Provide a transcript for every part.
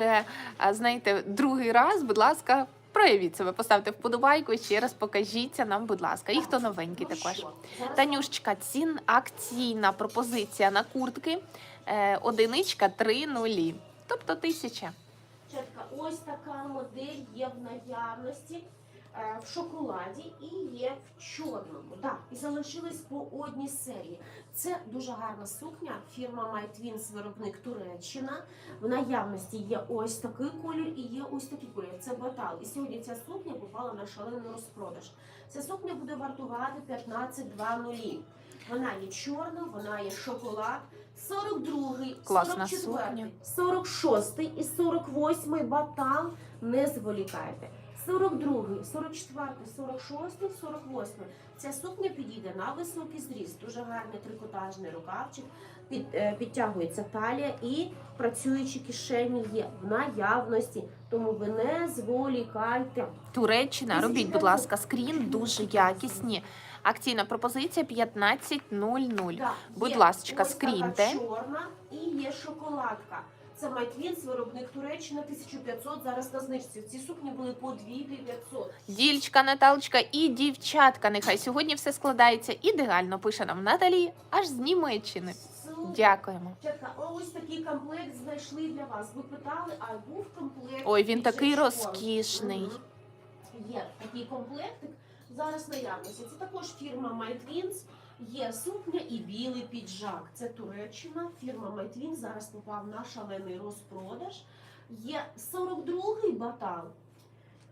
Е, знаєте, другий раз, будь ласка, проявіть себе, поставте вподобайку, ще раз покажіться нам, будь ласка. І хто новенький Ну також. Танюшечка, цін акційна пропозиція на куртки. Е, одиничка три нулі. Тобто тисяча. Ось така модель є в наявності в шоколаді і є в чорному. Да, і залишились по одній серії. Це дуже гарна сукня. Фірма My Twins, виробник Туреччина. В наявності є ось такий колір і є ось такий колір. Це батал. І сьогодні ця сукня попала на шалений розпродаж. Ця сукня буде вартувати 15,2 Вона є чорна, вона є шоколад. 42-й, Класна 44-й, сукня. 46-й і 48-й батал. Не зволікайте. 42-й, 44-й, 46-й, 48-й. Ця сукня підійде на високий зріст. Дуже гарний трикотажний рукавчик. Під, е, підтягується талія і працюючі кишені є в наявності. Тому ви не зволікайте. Туреччина, робіть, будь ласка, скрін, дуже якісні. Акційна пропозиція 15.00. Да, Будь ласка, скріньте. чорна і є шоколадка. Це Майтвінс, виробник Туреччина 1500. Зараз на знижці. Ці сукні були по 2500. Дільчка, Наталочка і дівчатка. Нехай сьогодні все складається ідеально. Пише нам Наталі, аж з Німеччини. Дякуємо. Дівчатка, ось такий комплект знайшли для вас. Ви питали, а був комплект. Ой, він такий розкішний. Є такий комплектик. Зараз наявності. Це також фірма MyTwins. Є сукня і білий піджак. Це Туреччина. Фірма Майтвін зараз попав на шалений розпродаж. Є 42-й батал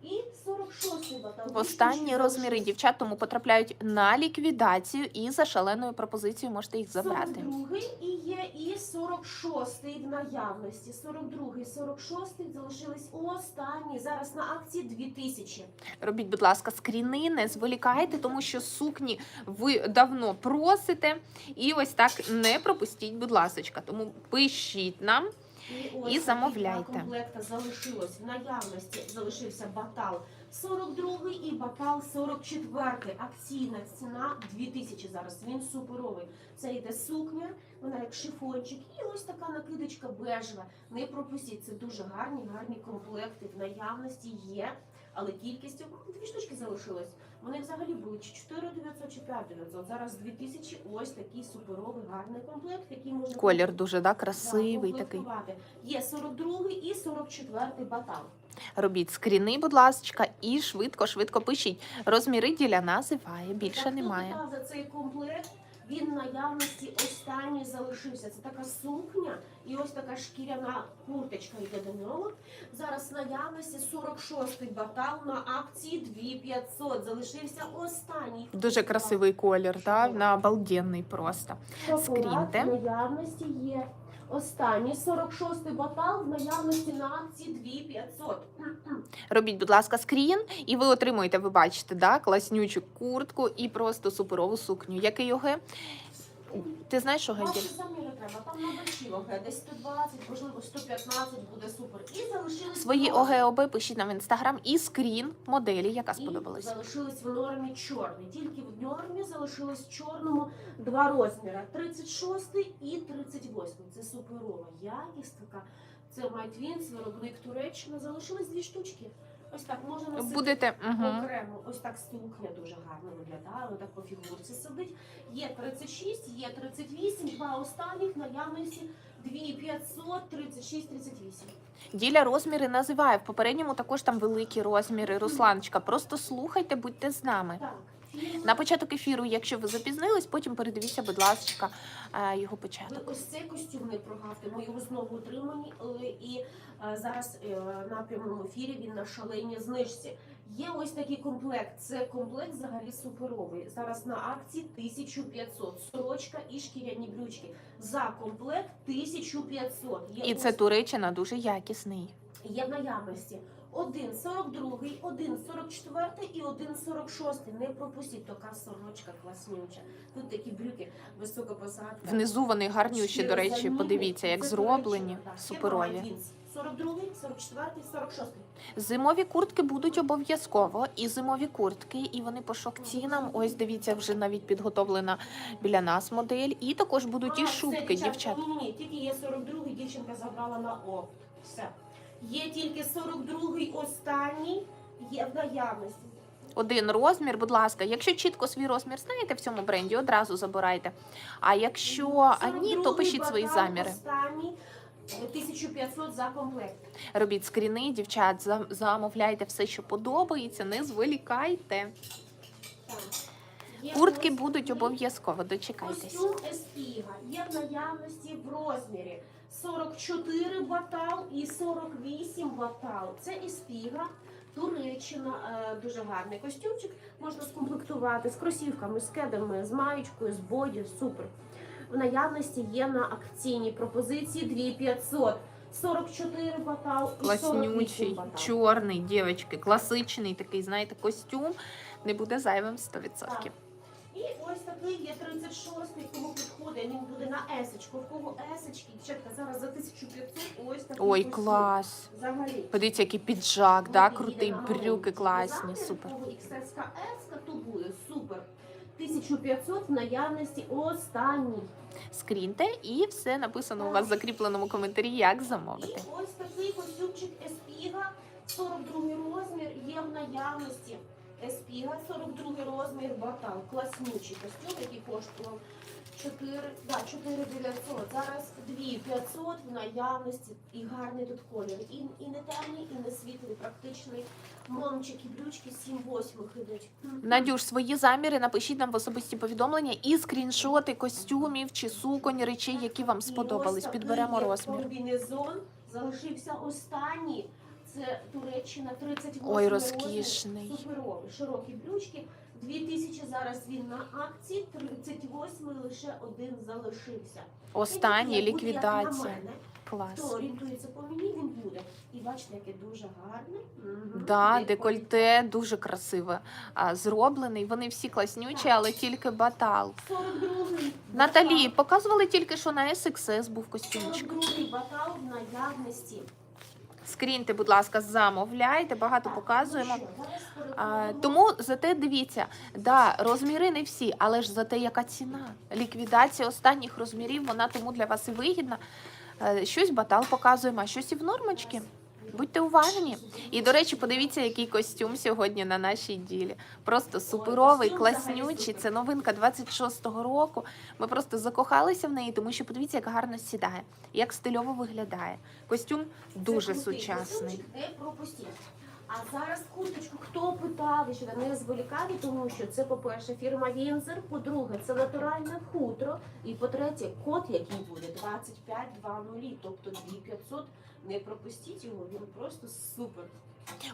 і 46-й батал. Дві Останні розміри дівчат тому потрапляють на ліквідацію і за шаленою пропозицією можете їх забрати. 42-й і є і 46-й в наявності. 42-й, 46-й залишились останні. Зараз на акції 2000. Робіть, будь ласка, скріни, не зволікайте, тому що сукні ви давно просите. І ось так не пропустіть, будь ласка. Тому пишіть нам. І, І замовляйте. Два комплекта залишилось в наявності. Залишився батал 42 і батал 44. Акційна ціна 2000 зараз. Він суперовий. Це йде сукня, вона як шифончик, і ось така накидочка бежева. Не пропустіть. Це дуже гарні, гарні комплекти в наявності є. Але кількістю ну, дві штучки залишилось. Вони взагалі були чи 4 900, чи 5 900. Зараз 2000. Ось такий суперовий гарний комплект, який можна Колір дуже да, Да, красивий такий. комплектувати. Є 42 і 44 батал. Робіть скріни, будь ласка, і швидко, швидко пишіть. Розміри діля називає, більше Так, немає. за цей комплект. Він в наявності останній залишився. Це така сукня і ось така шкіряна курточка йде до нього. Зараз в наявності 46-й батал на акції 2500. Залишився останній. Дуже красивий колір, да? на обалденний просто. Шоколад Скрінте. в наявності є. Останній 46-й батал в наявності на акції 2500. Робіть, будь ласка, скрін, і ви отримуєте, ви бачите, да, класнючу куртку і просто суперову сукню. Який ОГ? Ти знаєш, що гендір? Треба. Там на больші ОГ, десь 120, можливо 115 буде супер. І залишились Свої. ОГ-ОБ пишіть нам в інстаграм і скрін моделі, яка І сподобалась. залишились в нормі чорні. Тільки в нормі залишилось в чорному два розміри: 36 і 38. Це суперова якість така. Це MyTwins, виробник Туреччина. Залишились дві штучки. Ось так можна носити Будете угу. окремо. Ось так сукня дуже гарно виглядає. так по фігурці сидить. Є 36, є 38, два останніх наявності 2500, 36, 38. Діля розміри називає. В попередньому також там великі розміри. Русланочка, просто слухайте, будьте з нами. Так. На початок ефіру, якщо ви запізнились, потім передивіться, будь ласка, е, його Ви початок. ось цей костюм не прогавте. Ми його знову отримані. І е, зараз е, на прямому ефірі він на шаленій знижці. Є ось такий комплект. Це комплект взагалі суперовий. Зараз на акції 1500. Сорочка і шкіряні брючки. За комплект 1500. Є І це ось- Туреччина дуже якісний. є в наявності. Один 42, один 44 і один 46. Не пропустіть, така сорочка класнюча. Тут такі брюки, висока посадка. Внизу вони гарнющі, до речі, подивіться, як Це зроблені, суперові. Фірма Jeans. 42, 44, 46. Зимові куртки будуть обов'язково. І зимові куртки, і вони по шок-цінам. Ось дивіться, вже навіть підготовлена біля нас модель. І також будуть і шубки, все, дівчатка, дівчат. Ні, ні, ні, тільки є 42, дівчинка забрала на опт. Все. Є тільки 42-й останній, є в наявності. Один розмір, будь ласка. Якщо чітко свій розмір знаєте в цьому бренді, одразу забирайте. А якщо ні, то пишіть свої заміри. Останній, е, 1500 за комплект. Робіть скріни, дівчат, замовляйте все, що подобається, не зволікайте. Так. Є Куртки будуть обов'язково, дочекайтесь. Костюм Еспіга є в наявності в розмірі 44 батал і 48 батал. Це Еспіга. Туреччина, е, дуже гарний костюмчик. Можна скомплектувати з кросівками, з кедами, з маєчкою, з боді. Супер. В наявності є на акційній пропозиції 2500. 44 батал і 48 Класнючий, батал. чорний, дівчатки, класичний такий, знаєте, костюм не буде зайвим 100%. Так. І ось такий є 36-й, кому підходить, він буде на есочку. В кого есочки, дівчатка, зараз за 1500 ось такий Ой, костюм. клас. Взагалі. Подивіться, який піджак, да, крутий, брюки класні, супер. XS, S, то буде супер. 1500 в наявності останній. Скріньте і все написано у вас в закріпленому коментарі, як І ось такий костюмчик Еспіга, 42 розмір, є в наявності. Еспіга, 42 розмір, батал. Класнючий костюм, який коштував 4, да, 4900. Зараз 2500 в наявності. І гарний тут колір. І, і не темний, і не світлий, практичний. Момчики, брючки 7-8 ідуть. Надюш, свої заміри напишіть нам в особисті повідомлення і скріншоти костюмів чи суконь, речей, які вам сподобались. Підберемо розмір. Комбінезон залишився останній. Це Туреччина 38 Ой, розмір, розкішний. Суперовий, широкі брючки. 2000 зараз він на акції, 38 лише один залишився. Останній ліквідація. мене. Клас. Хто орієнтується по мені, він буде. І бачите, яке дуже гарне. Мгм. Да, Декольте. дуже красиво а, зроблений. Вони всі класнючі, але тільки батал. 42-й. Наталі, показували тільки, що на SXS був костюмчик. 42-й батал в наявності. Скріньте, будь ласка, замовляйте, багато показуємо. А, тому зате дивіться, да, розміри не всі, але ж зате яка ціна. Ліквідація останніх розмірів, вона тому для вас і вигідна. Е, Щось батал показуємо, а щось і в нормочки. Будьте уважні. І, до речі, подивіться, який костюм сьогодні на нашій ділі. Просто суперовий, класнючий. Це новинка 26-го року. Ми просто закохалися в неї, тому що подивіться, як гарно сідає, як стильово виглядає. Костюм дуже сучасний. Не пропустіть. А зараз курточку, хто питав, що не зволікати, тому що це, по-перше, фірма Вінзер, по-друге, це натуральне хутро, і по-третє, код, який буде 2520, тобто 2500. Не пропустіть його, він просто супер.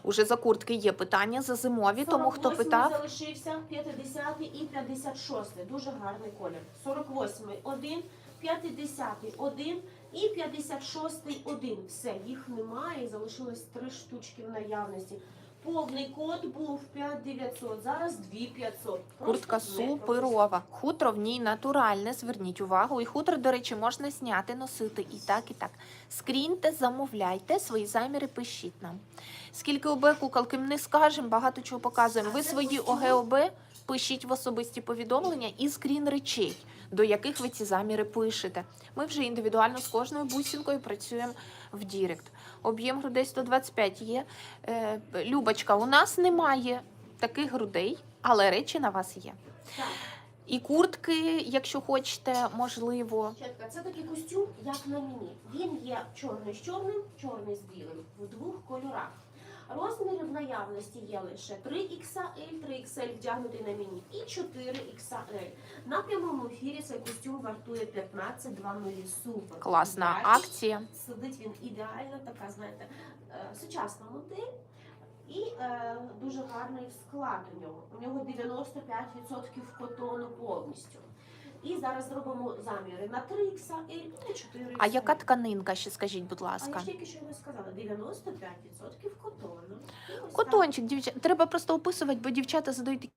Уже за куртки є питання за зимові, тому хто 48-й питав. залишився, 50 і 56 Дуже гарний колір. 48-й один, 50-й один і 56-й один. Все, їх немає, залишилось три штучки в наявності. Повний код був 5900, зараз 2500. Куртка Просто не пропустіть. суперова. Хутро в ній натуральне. Зверніть увагу. І хутро, до речі, можна зняти, носити і так, і так. Скріньте, замовляйте, свої заміри пишіть нам. Скільки ОБ куколки не скажемо, багато чого показуємо. Ви свої? ОГОБ пишіть в особисті повідомлення і скрін речей, до яких ви ці заміри пишете. Ми вже індивідуально з кожною бусинкою працюємо в Дірект. Об'єм грудей 125 є. Е, Любочка, у нас немає таких грудей, але речі на вас є. І куртки, якщо хочете, можливо. Дівчатка, це такий костюм, як на мені. Він є чорний з чорним, чорний з білим в двох кольорах. Розміри в наявності є лише 3XL, 3XL вдягнутий на мені і 4XL. На прямому ефірі цей костюм вартує 15-2 супер. Класна акція. Сидить він ідеально, така, знаєте, е, сучасна модель. І е, дуже гарний склад у нього. У нього 95% котону повністю. І зараз зробимо заміри на 3XL і на 4XL. А яка тканинка ще скажіть, будь А я ласка? ж тільки що ви сказала, 95% котону. І ось так. Котончик, дівчата, треба просто описувати, бо дівчата задають такі